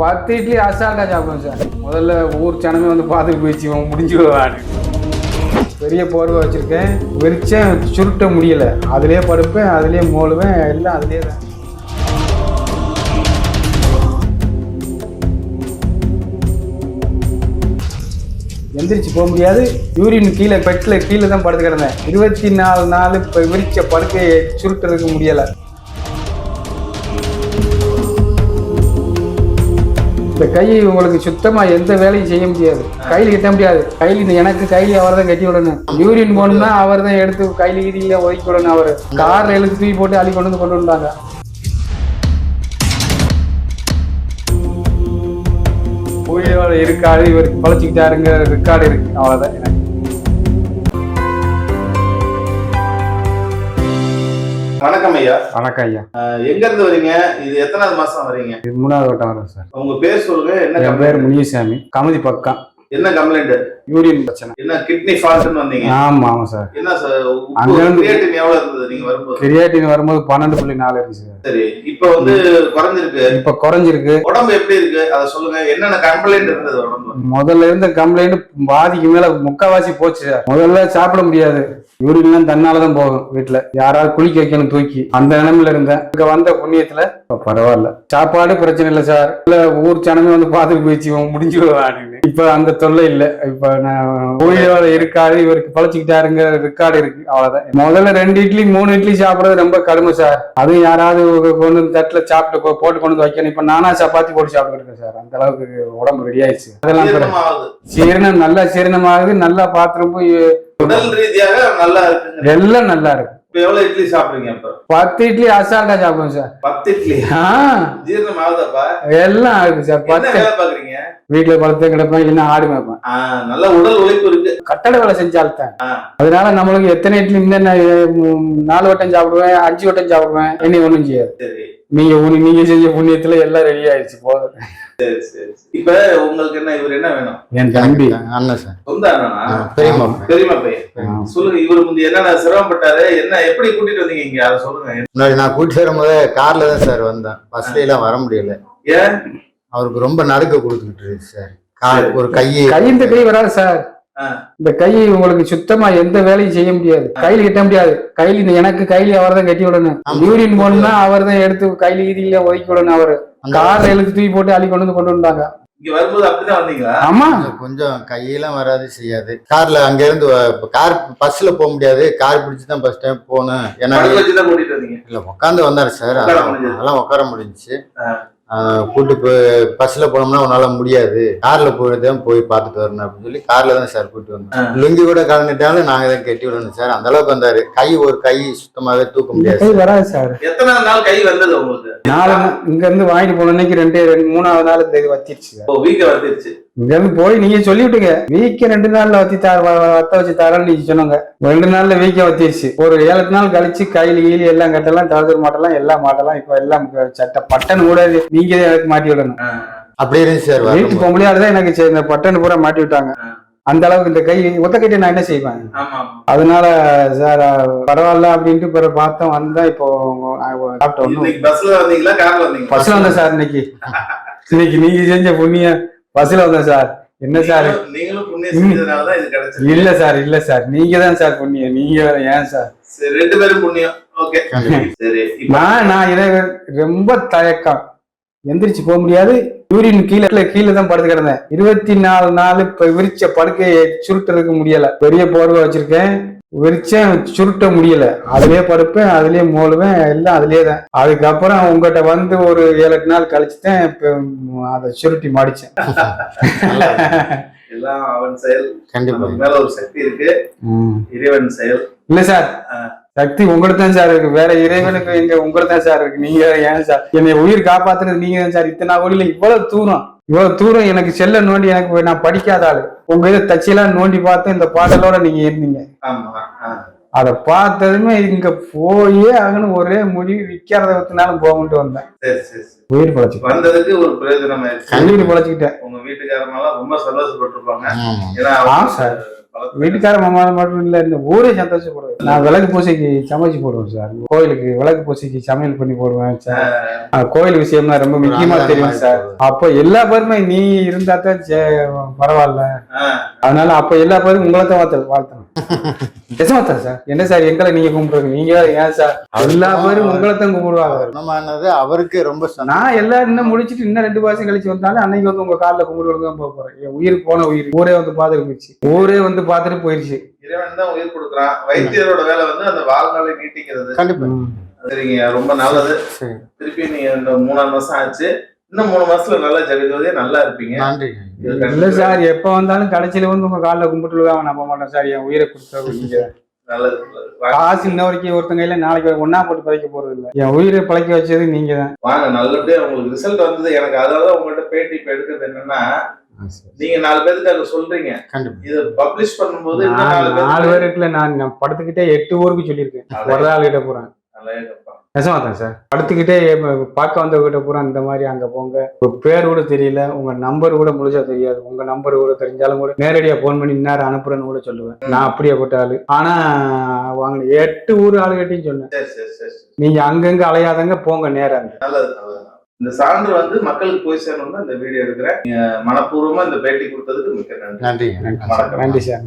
பத்து இட்லி அசால்ட்டாக சாப்பிடுவோம் சார். முதல்ல ஊர் ஜனமே வந்து பார்த்துட்டு போயிடுச்சு இவன் பெரிய போர்வை வச்சுருக்கேன். வெறிச்சேன் சுருட்ட முடியல. அதுலேயே படுப்பேன் அதுலேயே மோளுவேன் எல்லாம் அதுலேயே தான். எந்திரிச்சு போக முடியாது. யூரின் கீழே பெட்டில் கீழே தான் படுத்து கிடந்தேன். இருபத்தி நாலு நாள் இப்போ விரிச்ச படுக்கையை சுருட்டுறதுக்கு முடியலை. இந்த கை உங்களுக்கு சுத்தமா எந்த வேலையும் செய்ய முடியாது. கையில் கட்ட முடியாது. கையில் இந்த எனக்கு கையில் அவர் தான் கட்டி விடணும். யூரின் போகணும்னா அவர் தான் எடுத்து கையில் கீழே ஒதுக்கி விடணும் அவர். கார்ல எழுத்து தூக்கி போட்டு அள்ளி கொண்டு வந்து கொண்டு வந்தாங்க. உயிரோட இருக்காது இவர் பழச்சிக்கிட்டாருங்க ரெக்கார்டு இருக்கு. அவ்வளவுதான். எனக்கு வணக்கம் ஐயா. வணக்கம் ஐயா. எங்க இருந்து வரீங்க? இது எத்தனாவது மாசம் வரீங்க? இது மூணாவது வட்டம் வரும் சார். உங்க பேர் சொல்லுங்க என்ன என்? பேர் முனியசாமி கமதி பக்கம். என்ன கம்ப்ளைண்ட் யூரின் பிரச்சனை. என்ன கிட்னி ஃபால்ட்னு வந்தீங்க? ஆமா ஆமா சார். என்ன சார் அங்க இருந்து- கிரியேட்டின் எவ்வளவு இருந்தது நீங்க வரும்போது? கிரியாட்டின் வரும்போது பன்னெண்டு புள்ளி நாலு இருந்துச்சு சார். சரி இப்ப வந்து குறைஞ்சிருக்கு. இப்ப குறைஞ்சிருக்கு. உடம்பு எப்படி இருக்கு? அதை சொல்லுங்க. என்னென்ன கம்ப்ளைண்ட் இருந்தது உடம்பு முதல்ல இருந்த கம்ப்ளைண்ட் பாதிக்கு மேல முக்காவாசி போச்சு முதல்ல சாப்பிட முடியாது. யூரின்லாம் தன்னால தான் போகும் வீட்டுல. யாராவது குளிக்க வைக்கணும் தூக்கி. அந்த நிலைமையில இருந்தேன். இங்க வந்த புண்ணியத்துல பரவாயில்ல. சாப்பாடு பிரச்சனை இல்லை சார். இல்ல ஊர் ஜனமே வந்து பாத்துட்டு போயிடுச்சு முடிஞ்சு முடிஞ்சுடுவான்னு இப்ப அந்த தொல்லை இல்ல. இப்ப நான் உயிரோட இருக்காது இவருக்கு பழச்சிக்கிட்டாருங்க ரெக்கார்டு இருக்கு. அவ்வளவுதான். முதல்ல ரெண்டு இட்லி மூணு இட்லி சாப்பிடுறது ரொம்ப கடுமை சார். அதுவும் யாராவது கொண்டு வந்து தட்டுல சாப்பிட்டு போட்டு கொண்டு வந்து வைக்கணும். இப்ப நானா சப்பாத்தி போட்டு சாப்பிட்டு இருக்கேன் சார். அந்த அளவுக்கு உடம்பு ரெடி ஆயிடுச்சு. அதெல்லாம் சீரணம் நல்லா சீரணமாகுது நல்லா பாத்ரூம் போய் உடல் ரீதியாக நல்லா இருக்குங்க. எல்லாம் நல்லா இருக்கு. எவ்வளவு இட்லி சாப்பிடுறீங்க இப்ப? பத்து இட்லி அசால்ட்டா சாப்பிடுவோம் சார். பத்து இட்லி? ஜீரணம் ஆகுதாப்பா? எல்லாம் இருக்கு சார் பத்து. வேலை பாக்குறீங்க? வீட்டுல பழுத்து கிடப்பேன் இல்லைன்னா ஆடு மேய்ப்பேன். நல்ல உடல் உழைப்பு இருக்கு. கட்டட வேலை செஞ்சால்தான். அதனால நம்மளுக்கு எத்தனை இட்லி இந்த நாலு வட்டம் சாப்பிடுவேன் அஞ்சு வட்டம் சாப்பிடுவேன் இனி ஒண்ணும் செய்யாது. நீங்க உனி- நீங்க செஞ்ச புண்ணியத்துல எல்லாம் ரெடி ஆயிடுச்சு போதும் சரி சரி இப்ப உங்களுக்கு என்ன இவர் என்ன வேணும்? என் தம்பி. அண்ணன் சார். சொந்த அண்ணனா பெரியம்மா. பெரியம்மா பையன். சொல்லுங்க இவர் முந்தி என்னென்ன சிரமப்பட்டாரு? என்ன எப்படி கூட்டிட்டு வந்தீங்க இங்க? அதை சொல்லுங்க. முன்னாடி நான் கூட்டிட்டு வரும்போது கார்ல தான் சார் வந்தேன். பஸ்ல எல்லாம் வர முடியல. ஏன்? அவருக்கு ரொம்ப நடுக்க கொடுத்துக்கிட்டு இருக்கு சார். கால் ஒரு கையை. கை இந்த கை வராது சார். இந்த கை உங்களுக்கு சுத்தமா எந்த வேலையும் செய்ய முடியாது. கையில் கட்ட முடியாது. கையில் இந்த எனக்கு கையில அவர் தான் கட்டி விடணும். யூரின் போகணும்னா அவர் தான் எடுத்து கையில கீதியில ஒதுக்கி விடணும் அவர். அந்த- கார்ல எழுத்து தூக்கி போட்டு அள்ளி கொண்டு வந்து கொண்டு வந்தாங்க. இங்க வரும்போது அப்படிதான் வந்தீங்களா? ஆமா. கொஞ்சம் கையெல்லாம் வராது செய்யாது. கார்ல அங்க இருந்து கார் பஸ்ல போக முடியாது. கார் பிடிச்சு தான் ஃபர்ஸ்ட் டைம் போகணும். ஏன்னா இல்ல உட்காந்து வந்தாரு சார். உட்கார முடிஞ்சது. அதெல்லாம் உட்கார முடிஞ்சுச்சு. கூட்டு போய் பஸ்ல போனோம்னா உன்னால முடியாது. கார்ல போய்தான் போய் பார்த்துட்டு வரணும் அப்படின்னு சொல்லி கார்ல தான் சார் கூட்டு வந்தோம். லுங்கி கூட கலந்துட்டாலும் நாங்க தான் கட்டி விடணும் சார் அந்த அளவுக்கு வந்தாரு. கை ஒரு கை சுத்தமாவே தூக்க முடியாது கை வராது சார் எத்தனை நாள் கை வந்தது உங்களுக்கு? நாலு நா- இங்க இருந்து வாங்கிட்டு போன அன்னைக்கு ரெண்டு ரெண்டு மூணாவது நாள் இந்த இது வத்திருச்சு வீக்க வந்துருச்சு இங்க இருந்து போய் நீங்க சொல்லி விட்டுங்க வீக்க ரெண்டு நாள்ல வத்தி தார வத்த வச்சு தரேன்னு நீங்க சொன்னாங்க ரெண்டு நாள்ல வீக்க வத்திருச்சு. ஒரு ஏழு எட்டு நாள் கழிச்சு கையில ஈலி எல்லாம் கட்டலாம் டவுசர் மாட்டலாம் எல்லாம் மாட்டலாம். இப்ப எல்லாம் சட்டை பட்டன் கூட நீங்க எனக்கு மாட்டி விடணும். ஆ. அப்படி இருந்துச்சு சார் வீட்டு. பொம்பளையால தான் எனக்கு சரி, இந்த பட்டன் பூரா மாட்டி விட்டாங்க. அந்த அளவுக்கு இந்த கை ஒத்த கட்டி நான் என்ன செய்வேன்? அதனால சார் பரவாயில்ல அப்படின்ட்டு பிறகு பார்த்தோம் வந்தா இப்போ டாக்டர் பஸ்ல வந்தீங்களா கார்ல வந்தீங்களா? பஸ்ல வந்தேன் சார் இன்னைக்கு. இன்னைக்கு நீங்க செஞ்ச புண்ணியம். பஸ்ல வந்தேன் சார். என்ன சார்? இல்ல சார் இல்ல சார். நீங்க தான் சார் புண்ணியம். நீங்க வேற ஏன் சார்? சரி ரெண்டு பேரும் புண்ணியம். ஓகே. சரி இப்ப நான் நான் இதை ரொம்ப தயக்கம். எந்திரிச்சு போக முடியாது. யூரின் கீழே கீழே தான் படுத்து கிடந்தேன். இருபத்தி நாலு நாள் இப்ப விரிச்ச படுக்கையை சுருட்டுறதுக்கு முடியல. பெரிய போர்வை வச்சிருக்கேன். விரிச்சேன் சுருட்ட முடியல. அதுலயே படுப்பேன் அதுலயே மோளுவேன் எல்லாம் அதுலயே தான் அதுக்கப்புறம் உங்ககிட்ட வந்து ஒரு ஏழு எட்டு நாள் கழிச்சு தான் இப்ப அதை சுருட்டி மாடிச்சேன். எல்லாம் அவன் செயல். கண்டிப்பா. மேல ஒரு சக்தி இருக்கு. இறைவன் செயல். இல்ல சார். சக்தி உங்களுக்கு தான் சார் இருக்கு. வேற இறைவனுக்கு இங்க உங்களுக்கு தான் சார் இருக்கு. நீங்க ஏன் சார்? என்னை உயிர் காப்பாத்துறது நீங்க தான் சார். இத்தனை கோடியில இவ்வளவு தூரம். இவ்வளவு தூரம் எனக்கு செல்ல நோண்டி எனக்கு நான் படிக்காத ஆளு. உங்க இதை தச்சிலாம் நோண்டி பார்த்து இந்த பாடலோட நீங்க இருந்தீங்க. அதை பார்த்ததுமே இங்க போயே ஆகணும். ஒரே முடிவு விற்கிறத வச்சுனாலும் போகணுட்டு வந்தேன். சரி சரி சரி. உயிர் பழச்சு வந்ததுக்கு ஒரு பிரயோஜனம் உயிர் பழச்சுக்கிட்டேன். உங்க வீட்டுக்காரமெல்லாம் ரொம்ப சந்தோஷப்பட்டிருப்பாங்க. சார். பழக்கம். வீட்டுக்கார மாமா மட்டும் இல்ல இந்த ஊரே சந்தோஷப்படுவேன் நான் விளக்கு பூசைக்கு சமைச்சு போடுவேன் சார். கோயிலுக்கு விளக்கு பூசைக்கு சமையல் பண்ணி போடுவேன் சார். கோயில் விஷயம்னா ரொம்ப முக்கியமா தெரியும் சார். அப்போ எல்லா பேருமே நீ இருந்தா தான் பரவாயில்ல. அதனால அப்ப எல்லா பேரும் உங்களை தான் வாழ்த்து வாழ்த்தணும். சார். என்ன சார் எங்களை நீங்க கும்பிடுறீங்க? நீங்க ஏன் சார்? எல்லா பேரும் உங்களை தான் கும்பிடுவாங்க. அவருக்கு ரொம்ப. நான் எல்லாரும் இன்னும் முடிச்சிட்டு இன்னும் ரெண்டு மாசம் கழிச்சு வந்தாலும் அன்னைக்கு வந்து உங்க காலில் கும்பிடுறது தான் போக போறேன். உயிர் போன உயிர். ஊரே வந்து பார்த்துட்டு போயிடுச்சு ஊரே வந்து பார்த்துட்டு போயிடுச்சு இறைவன் தான் உயிர் கொடுக்குறான். வைத்தியரோட வேலை வந்து அந்த வாழ்நாளை நீட்டிக்கிறது. கண்டிப்பா. சரிங்க ரொம்ப நல்லது. சரி திருப்பி நீங்க இந்த மூணாறு மாசம் ஆச்சு. இன்னும் மூணு மாசத்துல நல்லா ஜெகஜோதியா நல்லா இருப்பீங்க. இல்ல சார் எப்ப வந்தாலும் கடைசியில வந்து உங்க காலில் கும்பிட்டு அவன் நம்ப மாட்டேன் சார். என் உயிரை கொடுத்தா நீங்க நல்லது. காசு இன்ன வரைக்கும் ஒருத்தங்க கையில நாளைக்கு ஒன்னா போட்டு பழைக்க போறது இல்ல. என் உயிரை பழைக்க வச்சது நீங்க தான் வாங்க நல்லபடியா உங்களுக்கு ரிசல்ட் வந்தது எனக்கு. அதனால உங்கள்ட்ட பேட்டி இப்ப எடுக்கிறது என்னன்னா நீங்க நாலு பேருக்கு சொல்றீங்க. இத பப்ளிஷ் பண்ணும்போது நாலு நாலு பேருக்கு பேருக்குல நான் நான் படுத்துக்கிட்டே எட்டு ஊருக்கு சொல்லியிருக்கேன். ஒரு ஆள் கிட்ட போறேன். இருப்பா. நெசமாதான் சார். படுத்துக்கிட்டே பார்க்க வந்தவங்க பூரா இந்த மாதிரி அங்க போங்க. உங்க பேர் கூட தெரியல உங்க நம்பர் கூட முழுசா தெரியாது. உங்க நம்பர் கூட தெரிஞ்சாலும் கூட நேரடியா போன் பண்ணி இன்னார் அனுப்புறேன்னு கூட சொல்லுவேன். நான் அப்படியே போட்ட ஆளு. ஆனா வாங்க எட்டு ஊர் ஆளுகிட்டையும் சொன்னேன். நீங்க அங்கங்க அலையாதங்க போங்க நேரம் இந்த சான்று வந்து மக்களுக்கு போய் சேரணும்னு இந்த வீடியோ எடுக்கிறேன். மனப்பூர்வமா இந்த பேட்டி கொடுத்ததுக்கு மிக்க நன்றி. நன்றி. நன்றி சார்.